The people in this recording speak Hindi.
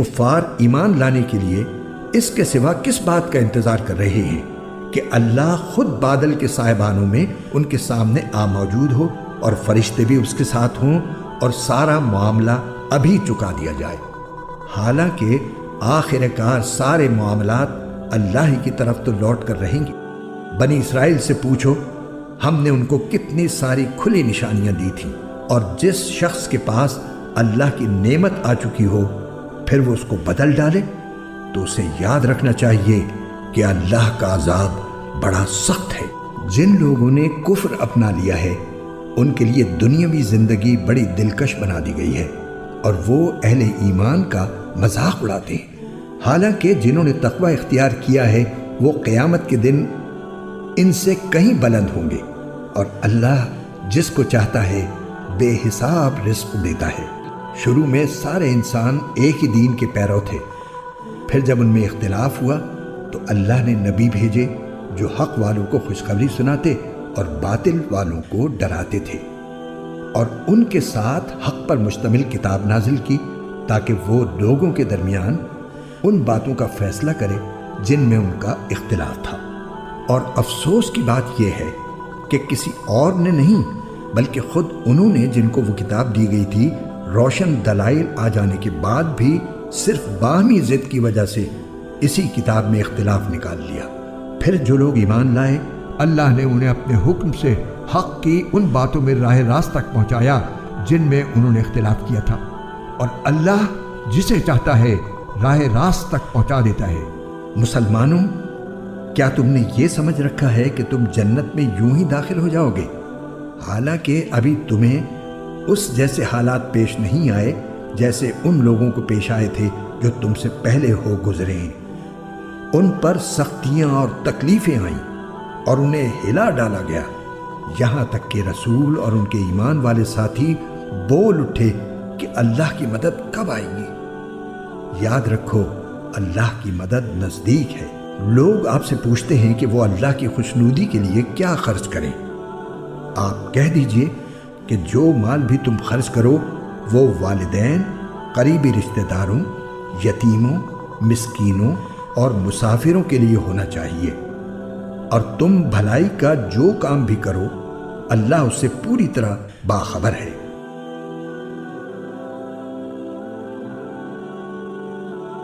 कुफार ईमान लाने के लिए इसके सिवा किस बात का इंतज़ार कर रहे हैं कि अल्लाह खुद बादल के साहिबानों में उनके सामने आ मौजूद हो और फरिश्ते भी उसके साथ हों और सारा मामला अभी चुका दिया जाए। हालाँकि आखिरकार सारे मामलात अल्लाह ही की तरफ़ तो लौट कर रहेंगे। बनी इसराइल से पूछो, हमने उनको कितनी सारी खुली निशानियाँ दी थी और जिस शख्स के पास अल्लाह की नेमत आ चुकी हो फिर वो उसको बदल डाले तो उसे याद रखना चाहिए कि अल्लाह का अजाब बड़ा सख्त है। जिन लोगों ने कुफ्र अपना लिया है, उनके लिए दुनियावी ज़िंदगी बड़ी दिलकश बना दी गई है और वो अहले ईमान का मज़ाक उड़ाते हैं। हालाँकि जिन्होंने तकवा इख्तियार किया है, वो क़यामत के दिन इनसे कहीं बुलंद होंगे और अल्लाह जिसको चाहता है, बेहिसाब रिस्क देता है। शुरू में सारे इंसान एक ही दीन के पैरों थे। फिर जब उनमें इख्तलाफ हुआ तो अल्लाह ने नबी भेजे, जो हक वालों को खुशखबरी सुनाते और बातिल वालों को डराते थे। और उनके साथ हक पर मुश्तमिल किताब नाजिल की, ताकि वो लोगों के दरमियान उन बातों का फैसला करे, जिनमें उनका इख्तलाफ था। और अफसोस की बात यह है कि किसी और ने नहीं, बल्कि खुद उन्होंने जिनको वो किताब दी गई थी रोशन दलाइल आ जाने के बाद भी सिर्फ़ बाहमी जिद की वजह से इसी किताब में इख्तिलाफ निकाल लिया। फिर जो लोग ईमान लाए, अल्लाह ने उन्हें अपने हुक्म से हक की उन बातों में राह रास्त तक पहुँचाया जिनमें उन्होंने इख्तिलाफ किया था। और अल्लाह जिसे चाहता है, राह रास्त तक पहुँचा देता है। मुसलमानों, क्या तुमने ये समझ रखा है कि तुम जन्नत में यूँ ही दाखिल हो जाओगे? हालाँकि अभी तुम्हें उस जैसे हालात पेश नहीं आए जैसे उन लोगों को पेश आए थे जो तुमसे पहले हो गुजरे। उन पर सख्तियाँ और तकलीफें आईं और उन्हें हिला डाला गया। यहाँ तक कि रसूल और उनके ईमान वाले साथी बोल उठे कि अल्लाह की मदद कब आएगी। याद रखो, अल्लाह की मदद नज़दीक है। लोग आपसे पूछते हैं कि वो अल्लाह की खुशनूदी के लिए क्या खर्च करें। आप कह दीजिए कि जो माल भी तुम खर्च करो, वो वालदेन, करीबी रिश्तेदारों, यतीमों, मिसकीनों और मुसाफिरों के लिए होना चाहिए। और तुम भलाई का जो काम भी करो, अल्लाह उससे पूरी तरह बाखबर है।